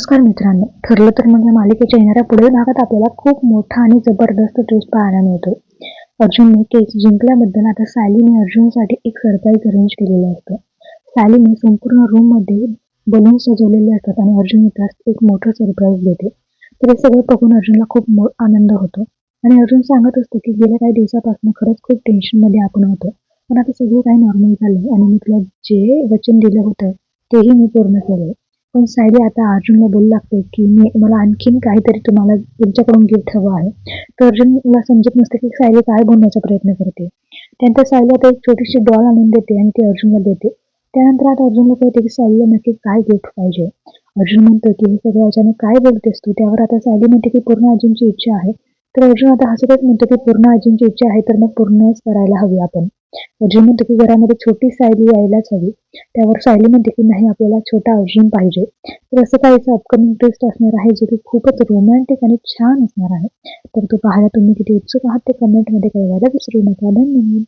नमस्कार मित्रांनो. ठरलं तर मग या मालिकेच्या येणाऱ्या पुढील भागात आपल्याला खूप मोठा आणि जबरदस्त ट्विस्ट पाहायला मिळतो अर्जुनने केस जिंकल्याबद्दल आता सायलीने अर्जुनसाठी एक सरप्राईज अरेंज केलेलं असतं. सायलीने संपूर्ण रूममध्ये बलून सजवलेले असतात आणि अर्जुन त्यास एक मोठं सरप्राईज देते. तर हे सगळं बघून अर्जुनला खूप मो- आनंद होतो. आणि अर्जुन सांगत असतो की गेल्या काही दिवसापासून खरंच खूप टेन्शनमध्ये आपण होतो. पण आता सगळं काही नॉर्मल झालंय आणि मी तुला जे वचन दिलं होतं तेही मी पूर्ण केलं पण सायली आता अर्जुनला बोलू लागते की मी मला आणखीन काहीतरी तुम्हाला तुमच्याकडून गिफ्ट हवं आहे. तर अर्जुनला समजत नसते की सायली काय बोलण्याचा प्रयत्न करते. त्यानंतर सायली आता एक छोटीशी डॉल आणून देते आणि ती अर्जुनला देते. त्यानंतर आता अर्जुनला कळते की सायलीला नक्की काय गिफ्ट पाहिजे. अर्जुन म्हणतो की हे सगळं अचानक काय बोलतेस तू? त्यावर आता सायली म्हणते की पूर्ण अर्जुनची इच्छा आहे. तर अर्जुन आता हसतच म्हणतो की पूर्ण अर्जुनची इच्छा आहे तर मग पूर्णच करायला हवी आपण. अर्जुन म्हणतो की घरामध्ये छोटी सायली यायलाच हवी. त्यावर सायली म्हणते की नाही आपल्याला छोटा अर्जुन पाहिजे. तर असं काहीच अपकमिंग ट्विस्ट असणार आहे जे की खूपच रोमॅन्टिक आणि छान असणार आहे. तर तो पाहायला तुम्ही किती उत्सुक आहात ते कमेंटमध्ये कळवायला विसरू नका. धन्यवाद.